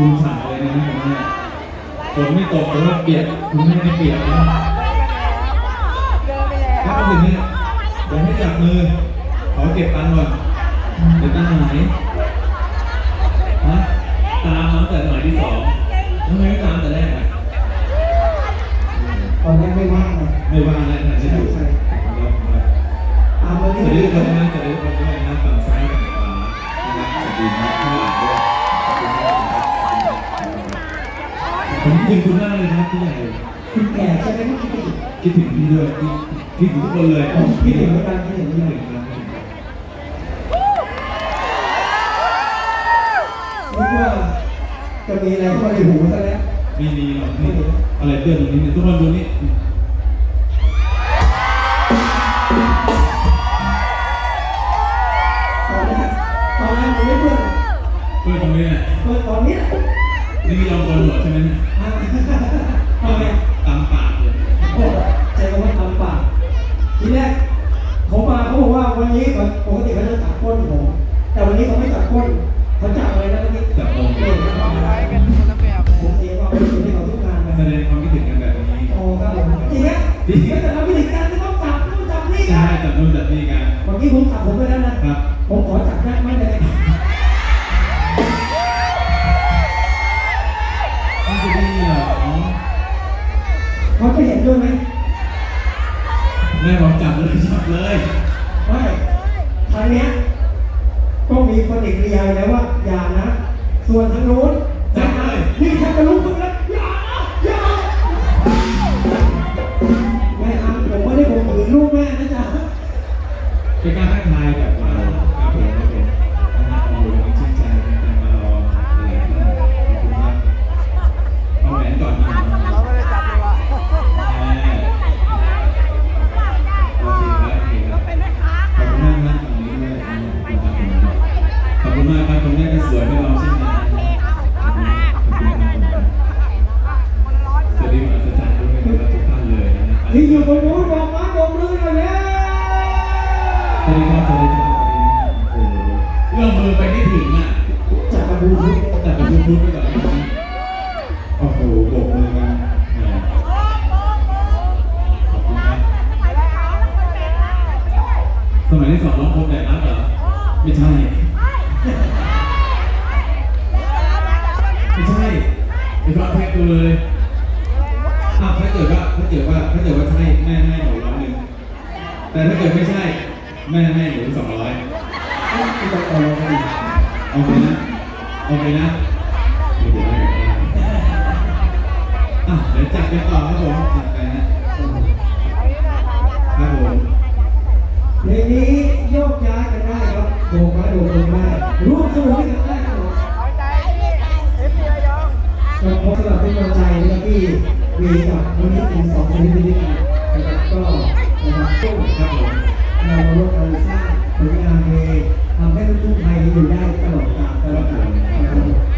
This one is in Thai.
คุณฉ่ำเลยนะคุณแม่ฝนไม่ตกแต่ว่าเปียกคุณแม่ไม่เปียกนะถ้ามาถึงนี่ยเดี๋ยวให้จับมือ ขอเก็บตังค์ก่อนเดี๋ยวตังค์หายฮะตามมาแต่สมัยที่สองทำไมไม่ตามแต่แรกอะตอนนี้ไม่ว่างเลยไม่ว่าอะไรนะฉันอยู่ใช่ตามมาสวัสดีเรื่อยคนะสวัสดีทุกคนด้วยนะฝั่งซ้ายฝั่ง ผมคิดถึงคุณมากเลยครับพี่ใหญ่คุณแก่ใช่ไหมที่คิดคิดถึงพี่ด้วยคิดถึงทุกคนเลยผมคิดถึงเหมือนกันคิดถึงเหมือนคิดกันถึงครับนึกว่าจะมีอะไรเข้ามาในหูซะแล้วมีมีหรอกนี่อะไรเตือนตรงนี้เนี่ยทุกคนดูนี่ตอนนี้ตอนนั้นผมไม่เพื่อนเพื่อนตรงนี้เนี่ยเพื่อนตอนนี้ นี่ยอมโดนหนวดใช่ไหมเนี่ยทำไมตามปากเลยโอ้ใจก็ว่าตามปากทีแรกผมมาเขาบอกว่าวันนี้ปกติ นะ ส่วนทางโน้นจะมานี่แทบจะลุกขึ้นแล้วอย่าอย่าแม่ครับผมไม่ได้ผมถือลูกแม่นะจ๊ะเป็นการทักทายแบบ แต่เป็นยูทูบไปก่อนนะโอ้โหโบกมือกันแหมขอบคุณครับสมัยที่สองร้องพบแบบนั้นเหรอ ไม่ใช่ ไม่ใช่ไปฟังเพลงดูเลยอ้าวถ้าเกิดว่าถ้าเกิดว่าถ้าเกิดว่าใช่แม่ให้หนูร้อยหนึ่งแต่ถ้าเกิดไม่ใช่แม่ให้หนูสองร้อยที่ไปเอาลงมาอีกโอเคนะ โอเคนะเดี๋ยวให้อะเดี๋ยวจัดไปต่อครับผมจัดไปนะครับผมเพลงนี้โยกย้ายกันได้ครับโบกมาโดดลงได้ร่วมสนุกด้วยกันได้ครับผมก็พบสำหรับเป็นกำลังใจนะครับที่มีกับวันนี้ถึงสองชนิดด้วยกันนะครับก็นะครับต้ครับผมเราร่วมกันสร้างผลงานเพลง ทำให้ลูกไทยอยู่ได้ตลอดกาลตลอดกาล